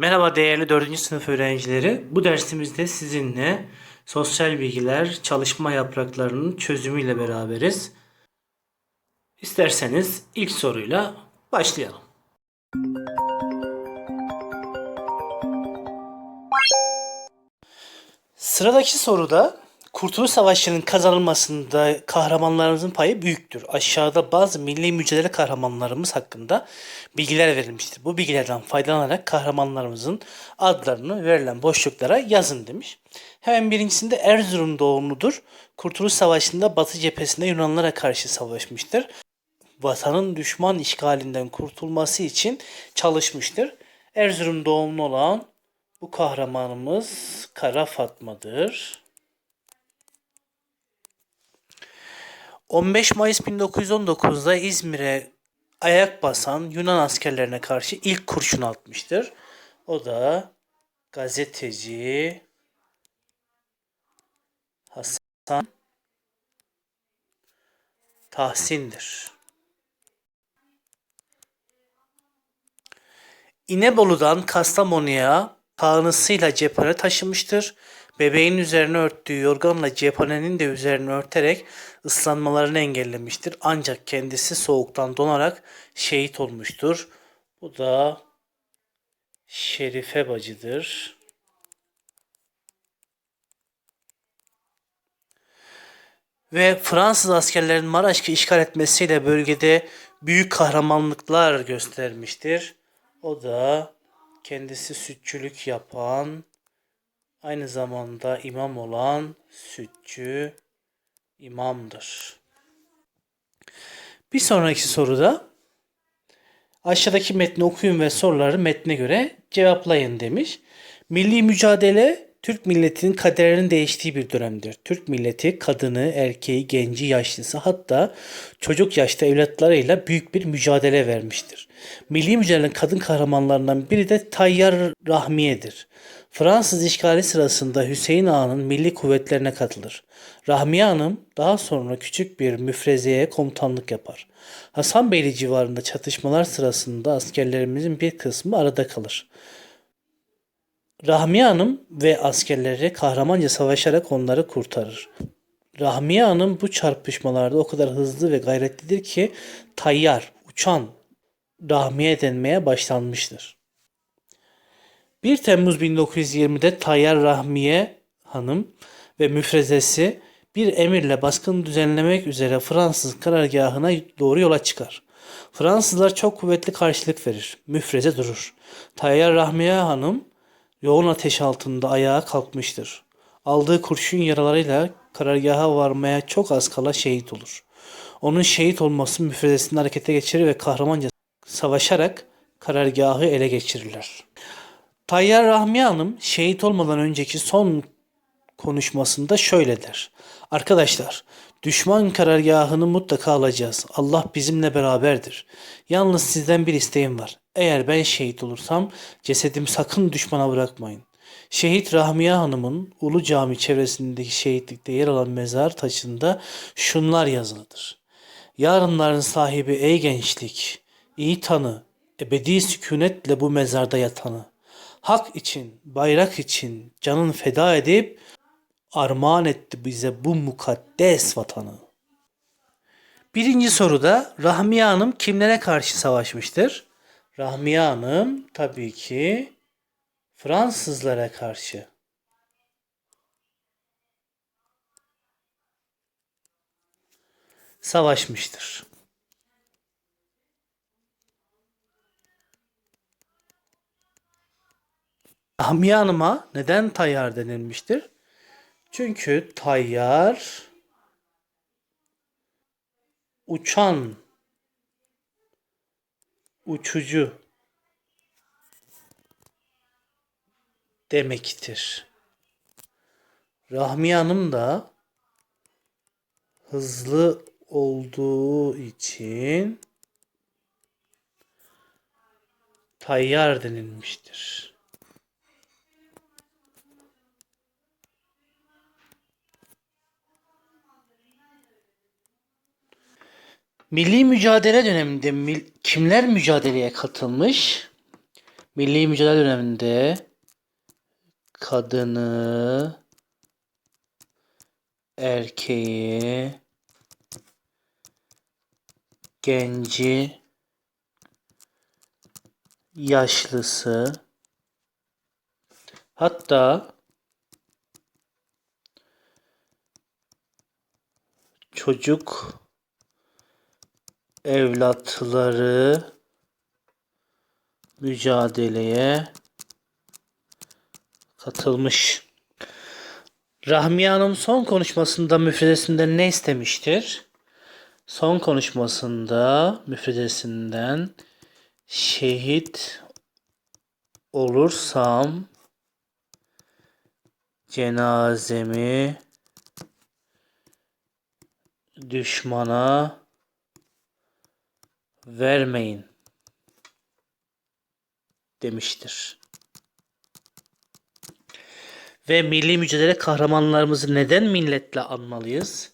Merhaba değerli 4. sınıf öğrencileri. Bu dersimizde sizinle sosyal bilgiler çalışma yapraklarının çözümüyle beraberiz. İsterseniz ilk soruyla başlayalım. Sıradaki soruda Kurtuluş Savaşı'nın kazanılmasında kahramanlarımızın payı büyüktür. Aşağıda bazı milli mücadele kahramanlarımız hakkında bilgiler verilmiştir. Bu bilgilerden faydalanarak kahramanlarımızın adlarını verilen boşluklara yazın demiş. Hemen birincisinde Erzurum doğumludur. Kurtuluş Savaşı'nda Batı cephesinde Yunanlara karşı savaşmıştır. Vatanın düşman işgalinden kurtulması için çalışmıştır. Erzurum doğumlu olan bu kahramanımız Kara Fatma'dır. 15 Mayıs 1919'da İzmir'e ayak basan Yunan askerlerine karşı ilk kurşun atmıştır. O da gazeteci Hasan Tahsin'dir. İnebolu'dan Kastamonu'ya kağnısıyla cephane taşımıştır. Bebeğin üzerine örttüğü yorganla cephanenin de üzerine örterek ıslanmalarını engellemiştir. Ancak kendisi soğuktan donarak şehit olmuştur. Bu da Şerife bacıdır. Ve Fransız askerlerin Maraş'ı işgal etmesiyle bölgede büyük kahramanlıklar göstermiştir. O da kendisi sütçülük yapan, aynı zamanda imam olan sütçü imamdır. Bir sonraki soruda aşağıdaki metni okuyun ve soruları metne göre cevaplayın demiş. Milli mücadele Türk milletinin kaderinin değiştiği bir dönemdir. Türk milleti kadını, erkeği, genci, yaşlısı hatta çocuk yaşta evlatlarıyla büyük bir mücadele vermiştir. Milli mücadelenin kadın kahramanlarından biri de Tayyar Rahmiye'dir. Fransız işgali sırasında Hüseyin Ağa'nın milli kuvvetlerine katılır. Rahmiye Hanım daha sonra küçük bir müfrezeye komutanlık yapar. Hasanbeyli civarında çatışmalar sırasında askerlerimizin bir kısmı arada kalır. Rahmiye Hanım ve askerleri kahramanca savaşarak onları kurtarır. Rahmiye Hanım bu çarpışmalarda o kadar hızlı ve gayretlidir ki tayyar, uçan Rahmiye denmeye başlanmıştır. 1 Temmuz 1920'de Tayyar Rahmiye Hanım ve müfrezesi bir emirle baskın düzenlemek üzere Fransız karargahına doğru yola çıkar. Fransızlar çok kuvvetli karşılık verir. Müfreze durur. Tayyar Rahmiye Hanım yoğun ateş altında ayağa kalkmıştır. Aldığı kurşun yaralarıyla karargaha varmaya çok az kala şehit olur. Onun şehit olması müfrezesini harekete geçirir ve kahramanca savaşarak karargahı ele geçirirler. Tayyar Rahmi Hanım şehit olmadan önceki son konuşmasında şöyle der. Arkadaşlar düşman karargahını mutlaka alacağız. Allah bizimle beraberdir. Yalnız sizden bir isteğim var. Eğer ben şehit olursam cesedimi sakın düşmana bırakmayın. Şehit Rahmiye Hanım'ın Ulu Cami çevresindeki şehitlikte yer alan mezar taşında şunlar yazılıdır. Yarınların sahibi ey gençlik, iyi tanı, ebedi sükunetle bu mezarda yatanı. Hak için, bayrak için canın feda edip armağan etti bize bu mukaddes vatanı. Birinci soruda Rahmiye Hanım kimlere karşı savaşmıştır? Rahmiye Hanım tabii ki Fransızlara karşı. Savaşmıştır. Rahmiye Hanım'a neden tayyar denilmiştir? Çünkü tayyar uçan uçucu demektir. Rahmiye Hanım da hızlı olduğu için tayyar denilmiştir. Milli mücadele döneminde mil- kimler mücadeleye katılmış? Milli mücadele döneminde kadını, erkeği, genci, yaşlısı, hatta çocuk evlatları mücadeleye katılmış. Rahmiye Hanım son konuşmasında müfredesinden ne istemiştir? Son konuşmasında müfredesinden şehit olursam cenazemi düşmana vermeyin demiştir. Ve milli mücadele kahramanlarımızı neden milletle anmalıyız?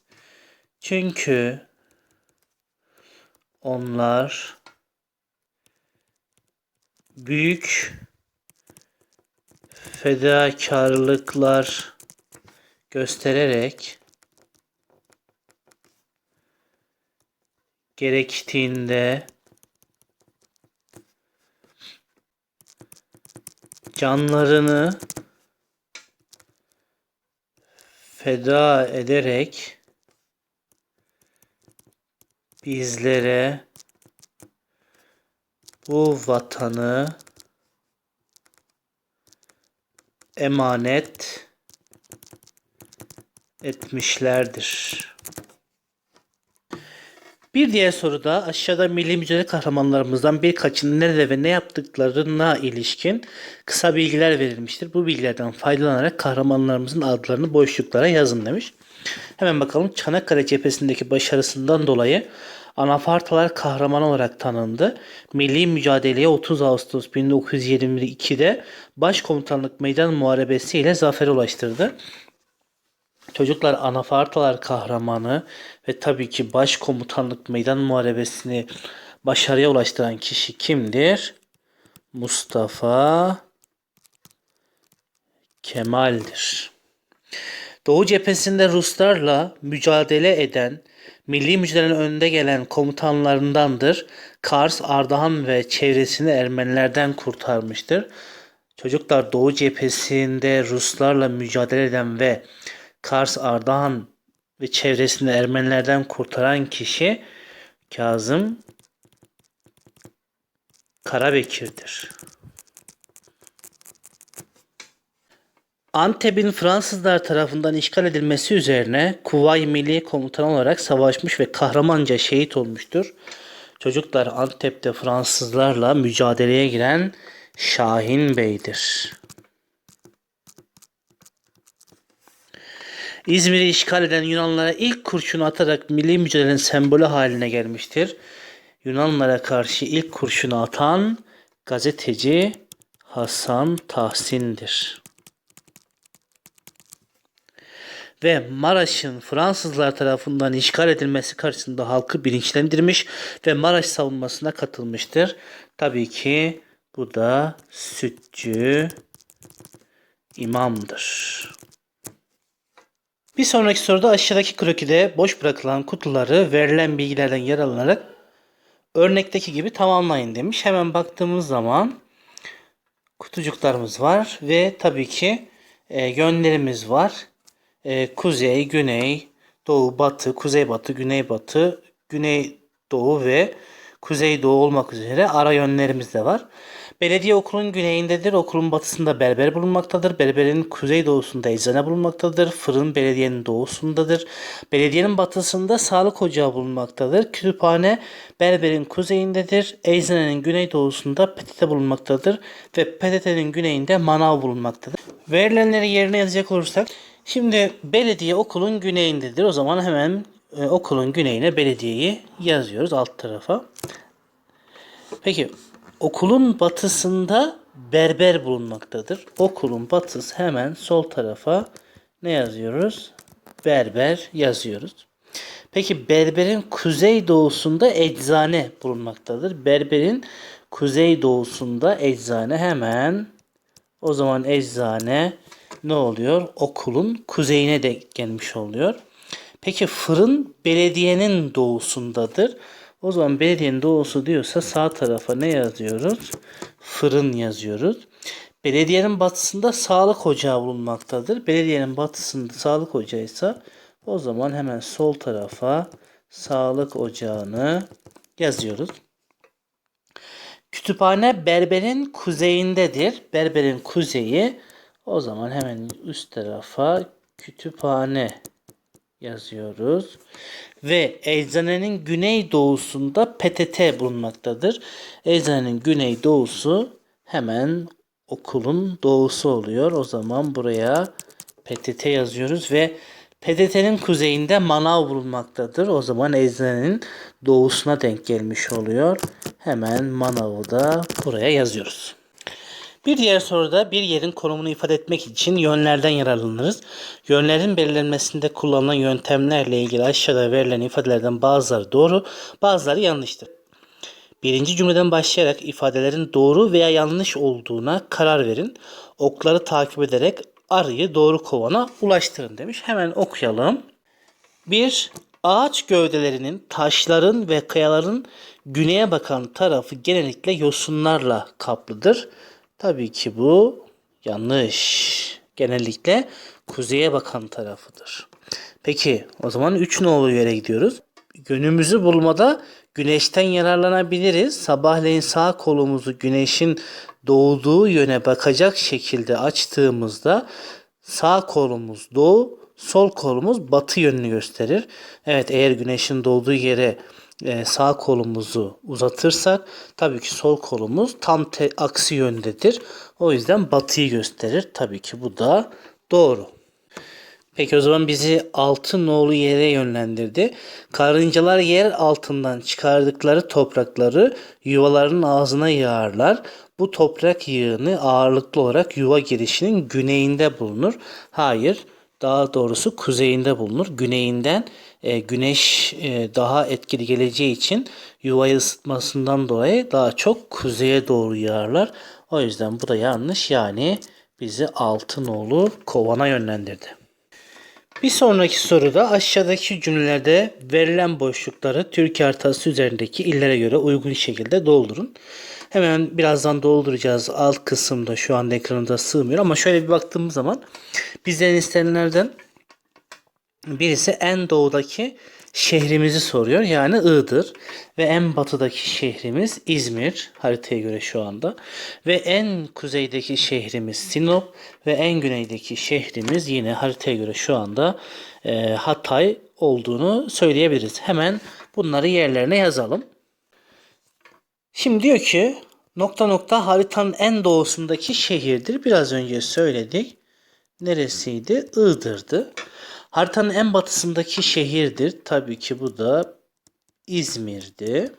Çünkü onlar büyük fedakarlıklar göstererek gerektiğinde canlarını feda ederek bizlere bu vatanı emanet etmişlerdir. Bir diğer soruda aşağıda milli mücadele kahramanlarımızdan birkaçının nerede ve ne yaptıklarına ilişkin kısa bilgiler verilmiştir. Bu bilgilerden faydalanarak kahramanlarımızın adlarını boşluklara yazın demiş. Hemen bakalım Çanakkale cephesindeki başarısından dolayı Anafartalar kahraman olarak tanındı. Milli mücadeleye 30 Ağustos 1922'de Başkomutanlık Meydan Muharebesi ile zafere ulaştırdı. Çocuklar anafartalar kahramanı ve tabii ki başkomutanlık meydan muharebesini başarıya ulaştıran kişi kimdir? Mustafa Kemal'dir. Doğu cephesinde Ruslarla mücadele eden, milli mücadelenin önde gelen komutanlarındandır. Kars, Ardahan ve çevresini Ermenilerden kurtarmıştır. Çocuklar Doğu cephesinde Ruslarla mücadele eden ve Kars, Ardahan ve çevresini Ermenilerden kurtaran kişi Kazım Karabekir'dir. Antep'in Fransızlar tarafından işgal edilmesi üzerine Kuvayi Milli Komutanı olarak savaşmış ve kahramanca şehit olmuştur. Çocuklar Antep'te Fransızlarla mücadeleye giren Şahin Bey'dir. İzmir'i işgal eden Yunanlara ilk kurşunu atarak milli mücadelenin sembolü haline gelmiştir. Yunanlara karşı ilk kurşunu atan gazeteci Hasan Tahsin'dir. Ve Maraş'ın Fransızlar tarafından işgal edilmesi karşısında halkı bilinçlendirmiş ve Maraş savunmasına katılmıştır. Tabii ki bu da sütçü imamdır. Bir sonraki soruda aşağıdaki krokide boş bırakılan kutuları verilen bilgilerden yararlanarak örnekteki gibi tamamlayın demiş. Hemen baktığımız zaman kutucuklarımız var ve tabii ki e, yönlerimiz var. E, kuzey, güney, doğu, batı, kuzey batı, güney batı, güney doğu ve kuzey doğu olmak üzere ara yönlerimiz de var. Belediye okulun güneyindedir. Okulun batısında berber bulunmaktadır. Berberin kuzey doğusunda eczane bulunmaktadır. Fırın belediyenin doğusundadır. Belediyenin batısında sağlık ocağı bulunmaktadır. Kütüphane berberin kuzeyindedir. Eczanenin güney doğusunda PTT bulunmaktadır. Ve PTT'nin güneyinde manav bulunmaktadır. Verilenleri yerine yazacak olursak Şimdi belediye okulun güneyindedir. O zaman hemen e, okulun güneyine belediyeyi yazıyoruz alt tarafa. Peki okulun batısında berber bulunmaktadır. Okulun batısı hemen sol tarafa ne yazıyoruz? Berber yazıyoruz. Peki berberin kuzey doğusunda eczane bulunmaktadır. Berberin kuzey doğusunda eczane hemen o zaman eczane ne oluyor? Okulun kuzeyine de gelmiş oluyor. Peki fırın belediyenin doğusundadır. O zaman belediyenin doğusu diyorsa sağ tarafa ne yazıyoruz? Fırın yazıyoruz. Belediyenin batısında sağlık ocağı bulunmaktadır. Belediyenin batısında sağlık ocağı ise o zaman hemen sol tarafa sağlık ocağını yazıyoruz. Kütüphane Berber'in kuzeyindedir. Berber'in kuzeyi o zaman hemen üst tarafa kütüphane yazıyoruz. Ve eczanenin güney doğusunda PTT bulunmaktadır. Eczanenin güney doğusu hemen okulun doğusu oluyor. O zaman buraya PTT yazıyoruz ve PTT'nin kuzeyinde manav bulunmaktadır. O zaman eczanenin doğusuna denk gelmiş oluyor. Hemen manavı da buraya yazıyoruz. Bir diğer soruda bir yerin konumunu ifade etmek için yönlerden yararlanırız. Yönlerin belirlenmesinde kullanılan yöntemlerle ilgili aşağıda verilen ifadelerden bazıları doğru, bazıları yanlıştır. Birinci cümleden başlayarak ifadelerin doğru veya yanlış olduğuna karar verin. Okları takip ederek arıyı doğru kovana ulaştırın demiş. Hemen okuyalım. 1. Ağaç gövdelerinin, taşların ve kayaların güneye bakan tarafı genellikle yosunlarla kaplıdır. Tabii ki bu yanlış. Genellikle kuzeye bakan tarafıdır. Peki o zaman 3 nolu yere gidiyoruz. Yönümüzü bulmada güneşten yararlanabiliriz. Sabahleyin sağ kolumuzu güneşin doğduğu yöne bakacak şekilde açtığımızda sağ kolumuz doğu, sol kolumuz batı yönünü gösterir. Evet eğer güneşin doğduğu yere e, sağ kolumuzu uzatırsak tabii ki sol kolumuz tam te- aksi yöndedir. O yüzden batıyı gösterir. Tabii ki bu da doğru. Peki o zaman bizi altı nolu yere yönlendirdi. Karıncalar yer altından çıkardıkları toprakları yuvalarının ağzına yığarlar. Bu toprak yığını ağırlıklı olarak yuva girişinin güneyinde bulunur. Hayır, daha doğrusu kuzeyinde bulunur. Güneyinden e, güneş e, daha etkili geleceği için yuvayı ısıtmasından dolayı daha çok kuzeye doğru yağarlar. O yüzden bu da yanlış. Yani bizi altı nolu kovana yönlendirdi. Bir sonraki soruda aşağıdaki cümlelerde verilen boşlukları Türkiye haritası üzerindeki illere göre uygun şekilde doldurun. Hemen birazdan dolduracağız. Alt kısımda şu anda ekranımda sığmıyor ama şöyle bir baktığımız zaman bizden istenenlerden birisi en doğudaki şehrimizi soruyor. Yani Iğdır. Ve en batıdaki şehrimiz İzmir. Haritaya göre şu anda. Ve en kuzeydeki şehrimiz Sinop. Ve en güneydeki şehrimiz yine haritaya göre şu anda e, Hatay olduğunu söyleyebiliriz. Hemen bunları yerlerine yazalım. Şimdi diyor ki nokta nokta haritanın en doğusundaki şehirdir. Biraz önce söyledik. Neresiydi? Iğdır'dı. Haritanın en batısındaki şehirdir. Tabii ki bu da İzmir'di.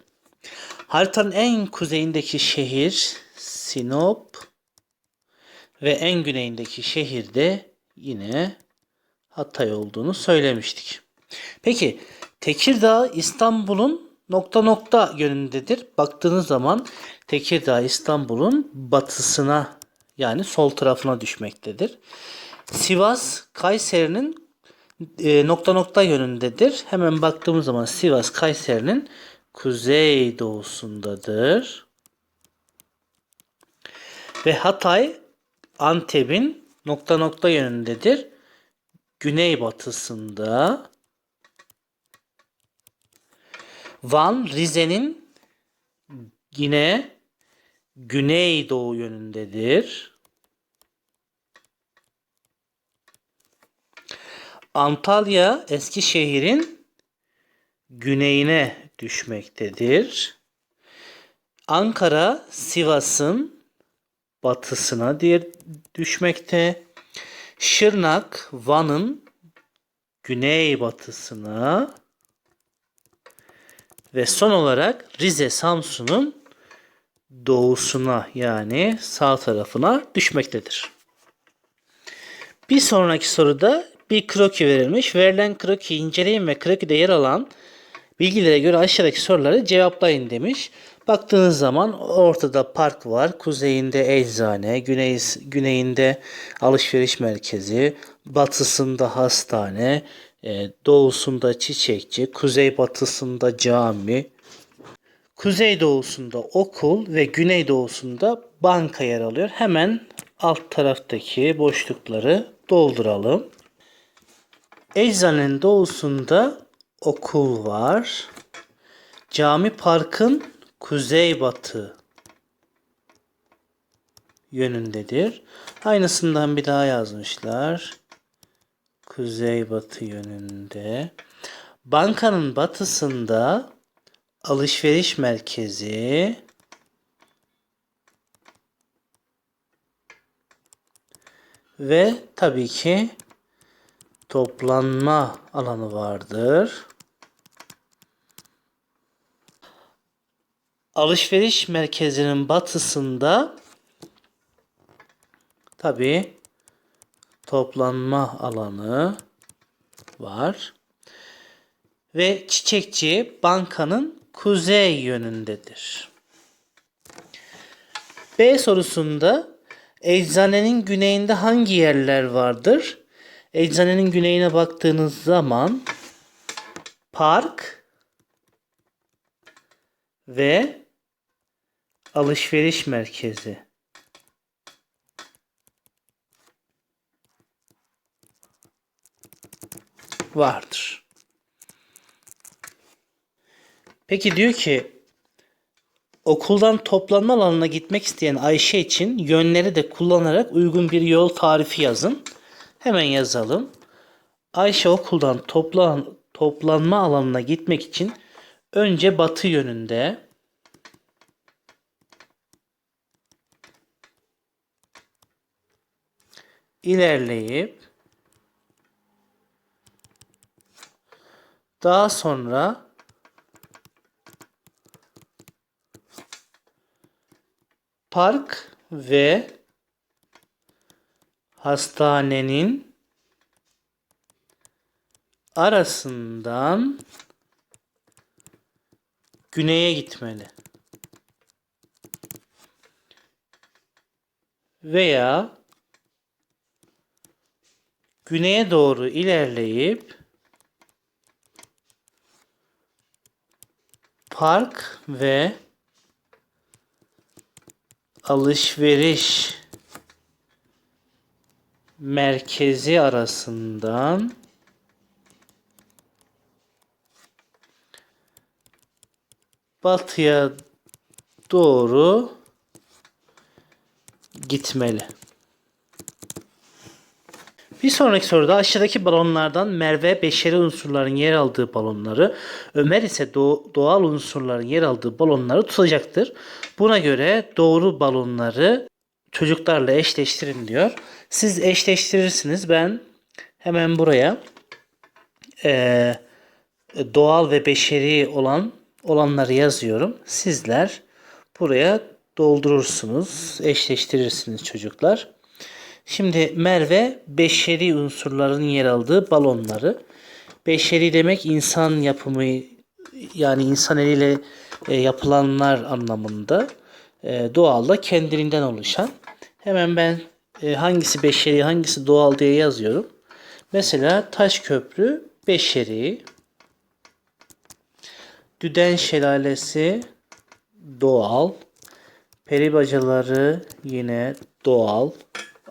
Haritanın en kuzeyindeki şehir Sinop ve en güneyindeki şehir de yine Hatay olduğunu söylemiştik. Peki Tekirdağ İstanbul'un nokta nokta yönündedir. Baktığınız zaman Tekirdağ İstanbul'un batısına yani sol tarafına düşmektedir. Sivas Kayseri'nin e, nokta nokta yönündedir. Hemen baktığımız zaman Sivas Kayseri'nin kuzey doğusundadır. Ve Hatay Antep'in nokta nokta yönündedir. Güney batısında. Van Rize'nin yine güneydoğu yönündedir. Antalya Eskişehir'in güneyine düşmektedir. Ankara Sivas'ın batısına düşmekte. Şırnak Van'ın güneybatısına ve son olarak Rize Samsun'un doğusuna yani sağ tarafına düşmektedir. Bir sonraki soruda bir kroki verilmiş. Verilen krokiyi inceleyin ve krokide yer alan bilgilere göre aşağıdaki soruları cevaplayın demiş. Baktığınız zaman ortada park var. Kuzeyinde eczane, güney, güneyinde alışveriş merkezi, batısında hastane, e, doğusunda çiçekçi, kuzeybatısında cami, kuzeydoğusunda okul ve güneydoğusunda banka yer alıyor. Hemen alt taraftaki boşlukları dolduralım. Eczanenin doğusunda okul var. Cami parkın kuzeybatı yönündedir. Aynısından bir daha yazmışlar. Kuzeybatı yönünde. Bankanın batısında alışveriş merkezi ve tabii ki toplanma alanı vardır. Alışveriş merkezinin batısında tabii toplanma alanı var. Ve çiçekçi bankanın kuzey yönündedir. B sorusunda eczanenin güneyinde hangi yerler vardır? Eczanenin güneyine baktığınız zaman park ve alışveriş merkezi. vardır. Peki diyor ki okuldan toplanma alanına gitmek isteyen Ayşe için yönleri de kullanarak uygun bir yol tarifi yazın. Hemen yazalım. Ayşe okuldan toplan, toplanma alanına gitmek için önce batı yönünde ilerleyip daha sonra park ve hastanenin arasından güneye gitmeli. Veya güneye doğru ilerleyip park ve alışveriş merkezi arasından batıya doğru gitmeli. Bir sonraki soruda aşağıdaki balonlardan Merve beşeri unsurların yer aldığı balonları, Ömer ise do- doğal unsurların yer aldığı balonları tutacaktır. Buna göre doğru balonları çocuklarla eşleştirin diyor. Siz eşleştirirsiniz. Ben hemen buraya eee, doğal ve beşeri olan olanları yazıyorum. Sizler buraya doldurursunuz, eşleştirirsiniz çocuklar. Şimdi Merve beşeri unsurların yer aldığı balonları. Beşeri demek insan yapımı yani insan eliyle e, yapılanlar anlamında. E, doğal da kendiliğinden oluşan. Hemen ben e, hangisi beşeri hangisi doğal diye yazıyorum. Mesela taş köprü beşeri. Düden şelalesi doğal. Peri bacaları yine doğal.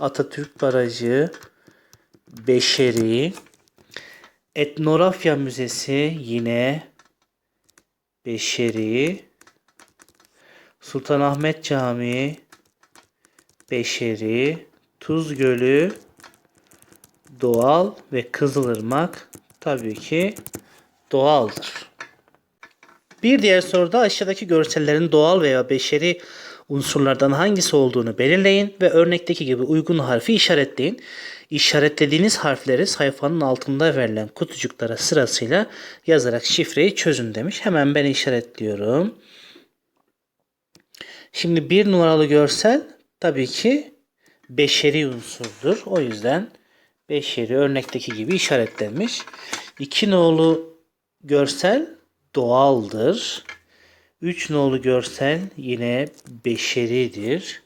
Atatürk Barajı beşeri. Etnografya Müzesi yine beşeri. Sultanahmet Camii beşeri. Tuz Gölü doğal ve Kızılırmak tabii ki doğaldır. Bir diğer soruda aşağıdaki görsellerin doğal veya beşeri unsurlardan hangisi olduğunu belirleyin ve örnekteki gibi uygun harfi işaretleyin. İşaretlediğiniz harfleri sayfanın altında verilen kutucuklara sırasıyla yazarak şifreyi çözün demiş. Hemen ben işaretliyorum. Şimdi bir numaralı görsel tabii ki beşeri unsurdur. O yüzden beşeri örnekteki gibi işaretlenmiş. İki nolu görsel doğaldır. 3 nolu görsel yine beşeridir.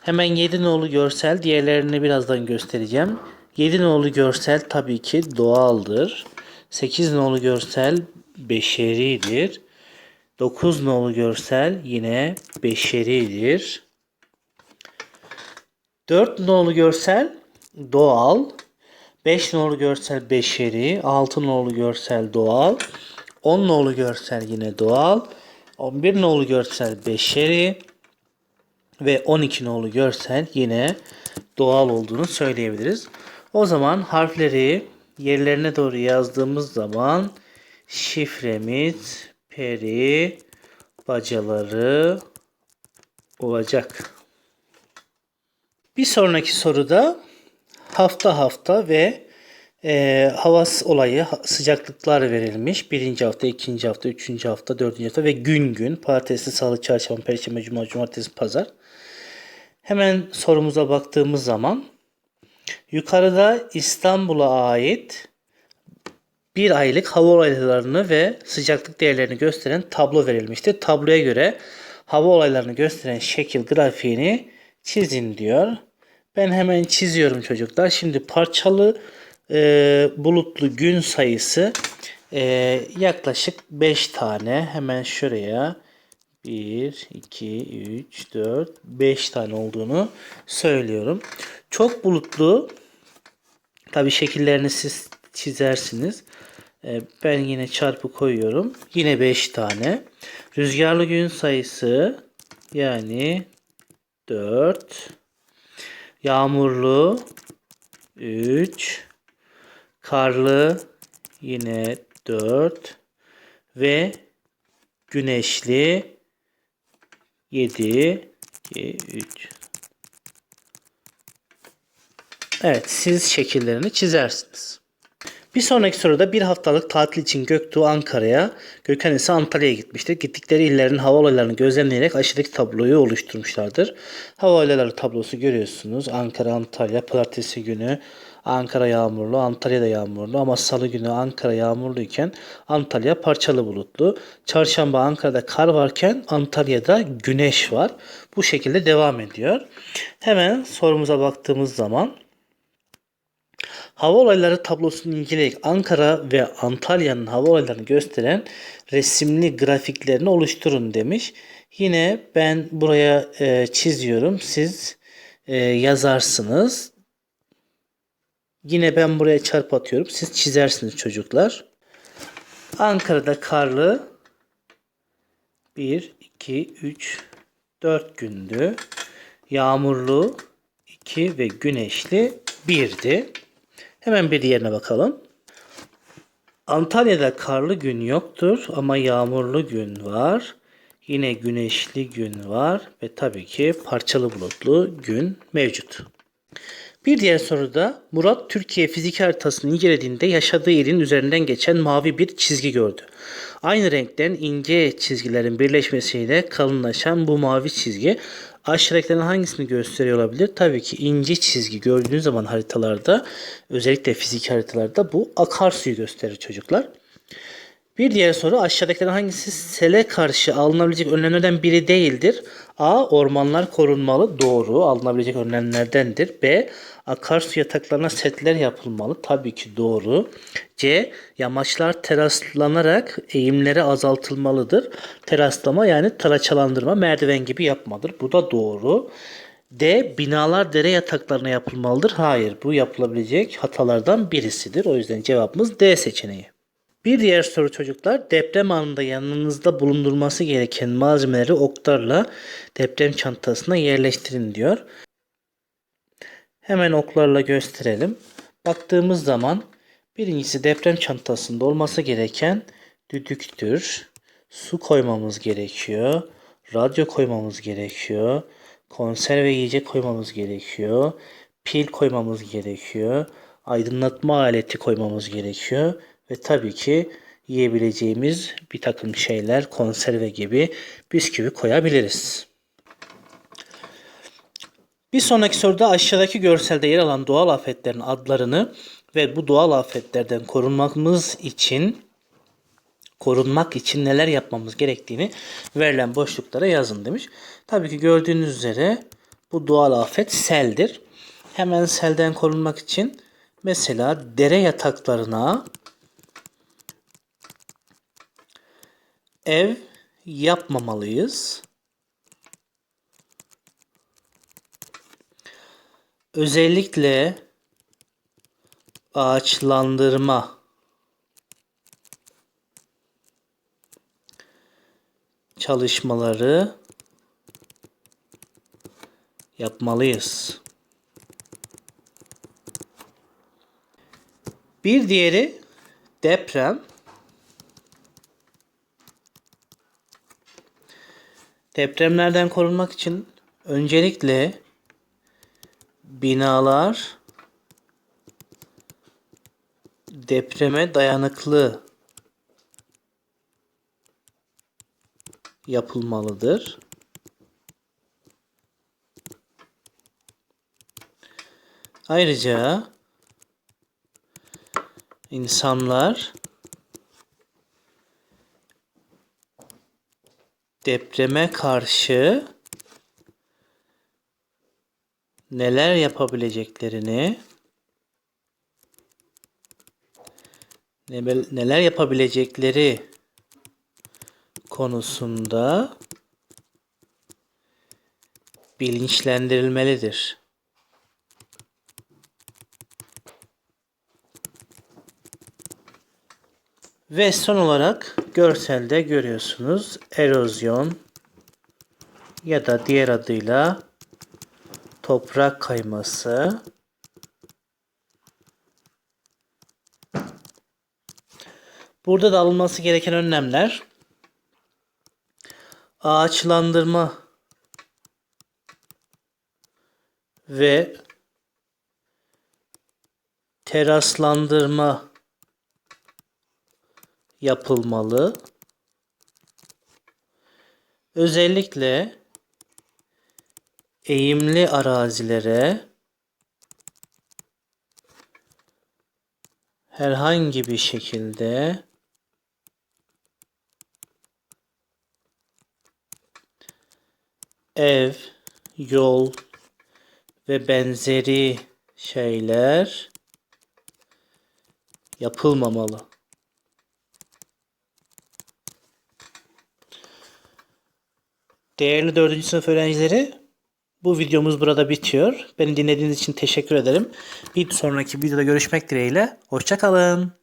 Hemen 7 nolu görsel diğerlerini birazdan göstereceğim. 7 nolu görsel tabii ki doğaldır. 8 nolu görsel beşeridir. 9 nolu görsel yine beşeridir. 4 nolu görsel doğal. 5 nolu görsel beşeri. 6 nolu görsel doğal. 10 nolu görsel yine doğal. 11 nolu görsel beşeri. Ve 12 nolu görsel yine doğal olduğunu söyleyebiliriz. O zaman harfleri yerlerine doğru yazdığımız zaman şifremiz peri bacaları olacak. Bir sonraki soruda hafta hafta ve e, havas olayı sıcaklıklar verilmiş. Birinci hafta, ikinci hafta, üçüncü hafta, dördüncü hafta ve gün gün. Pazartesi, salı, çarşamba, perşembe, cuma, cumartesi, pazar. Hemen sorumuza baktığımız zaman yukarıda İstanbul'a ait bir aylık hava olaylarını ve sıcaklık değerlerini gösteren tablo verilmiştir. Tabloya göre hava olaylarını gösteren şekil grafiğini çizin diyor. Ben hemen çiziyorum çocuklar. Şimdi parçalı e, bulutlu gün sayısı e, yaklaşık 5 tane. Hemen şuraya 1, 2, 3, 4, 5 tane olduğunu söylüyorum. Çok bulutlu Tabi şekillerini siz çizersiniz. Ee, Ben yine çarpı koyuyorum. Yine 5 tane. Rüzgarlı gün sayısı yani 4. Yağmurlu 3. Karlı yine 4. Ve güneşli 7. 2, 3, Evet, siz şekillerini çizersiniz. Bir sonraki soruda bir haftalık tatil için Göktuğ Ankara'ya, Gökhan ise Antalya'ya gitmiştir. Gittikleri illerin hava olaylarını gözlemleyerek aşağıdaki tabloyu oluşturmuşlardır. Hava olayları tablosu görüyorsunuz. Ankara, Antalya, pazartesi günü Ankara yağmurlu, Antalya'da yağmurlu ama salı günü Ankara yağmurluyken Antalya parçalı bulutlu. Çarşamba Ankara'da kar varken Antalya'da güneş var. Bu şekilde devam ediyor. Hemen sorumuza baktığımız zaman Hava olayları tablosunu inceleyerek Ankara ve Antalya'nın hava olaylarını gösteren resimli grafiklerini oluşturun demiş. Yine ben buraya e, çiziyorum. Siz e, yazarsınız. Yine ben buraya çarpı atıyorum. Siz çizersiniz çocuklar. Ankara'da karlı 1, 2, 3, 4 gündü. Yağmurlu 2 ve güneşli 1'di. Hemen bir diğerine bakalım. Antalya'da karlı gün yoktur ama yağmurlu gün var. Yine güneşli gün var ve tabii ki parçalı bulutlu gün mevcut. Bir diğer soruda Murat Türkiye fizik haritasını incelediğinde yaşadığı ilin üzerinden geçen mavi bir çizgi gördü. Aynı renkten ince çizgilerin birleşmesiyle kalınlaşan bu mavi çizgi aşağıdakilerin hangisini gösteriyor olabilir? Tabii ki ince çizgi gördüğünüz zaman haritalarda özellikle fizik haritalarda bu akarsuyu gösterir çocuklar. Bir diğer soru aşağıdakilerin hangisi sele karşı alınabilecek önlemlerden biri değildir? A. Ormanlar korunmalı. Doğru. Alınabilecek önlemlerdendir. B. Akarsu yataklarına setler yapılmalı. Tabii ki doğru. C. Yamaçlar teraslanarak eğimleri azaltılmalıdır. Teraslama yani taraçalandırma merdiven gibi yapmadır. Bu da doğru. D. Binalar dere yataklarına yapılmalıdır. Hayır. Bu yapılabilecek hatalardan birisidir. O yüzden cevabımız D seçeneği. Bir diğer soru çocuklar deprem anında yanınızda bulundurması gereken malzemeleri oklarla deprem çantasına yerleştirin diyor. Hemen oklarla gösterelim. Baktığımız zaman birincisi deprem çantasında olması gereken düdüktür. Su koymamız gerekiyor. Radyo koymamız gerekiyor. Konserve yiyecek koymamız gerekiyor. Pil koymamız gerekiyor. Aydınlatma aleti koymamız gerekiyor. Ve tabii ki yiyebileceğimiz bir takım şeyler, konserve gibi bisküvi koyabiliriz. Bir sonraki soruda aşağıdaki görselde yer alan doğal afetlerin adlarını ve bu doğal afetlerden korunmamız için korunmak için neler yapmamız gerektiğini verilen boşluklara yazın demiş. Tabii ki gördüğünüz üzere bu doğal afet seldir. Hemen selden korunmak için mesela dere yataklarına ev yapmamalıyız. Özellikle ağaçlandırma çalışmaları yapmalıyız. Bir diğeri deprem. Depremlerden korunmak için öncelikle binalar depreme dayanıklı yapılmalıdır. Ayrıca insanlar depreme karşı neler yapabileceklerini ne- neler yapabilecekleri konusunda bilinçlendirilmelidir. Ve son olarak görselde görüyorsunuz erozyon ya da diğer adıyla toprak kayması. Burada da alınması gereken önlemler ağaçlandırma ve teraslandırma yapılmalı. Özellikle eğimli arazilere herhangi bir şekilde ev, yol ve benzeri şeyler yapılmamalı. Değerli 4. sınıf öğrencileri, bu videomuz burada bitiyor. Beni dinlediğiniz için teşekkür ederim. Bir sonraki videoda görüşmek dileğiyle. Hoşçakalın.